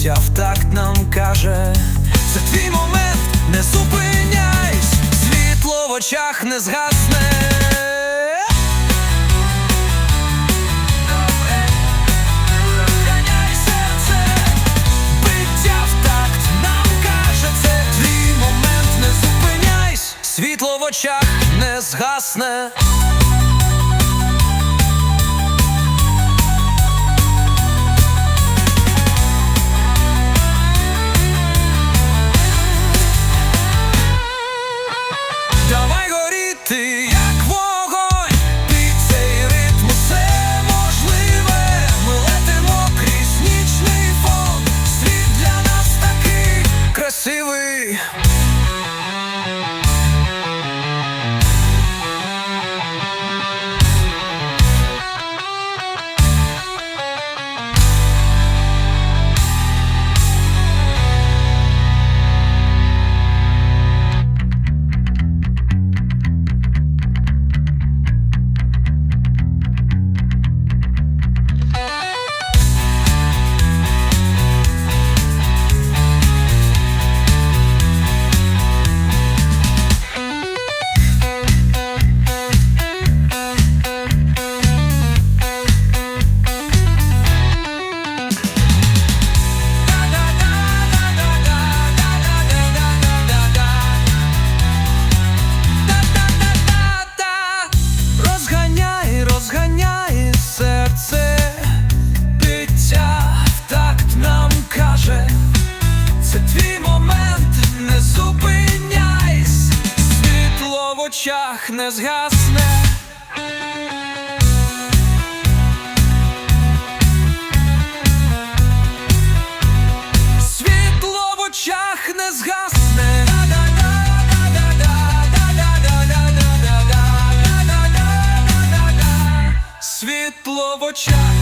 життя в такт нам каже, це твій момент, не зупиняйсь, світло в очах не згасне. Нам каже, це твій момент, не зупиняйсь, світло в очах не згасне. очах не згасне. Світло в очах не згасне. Світло в очах.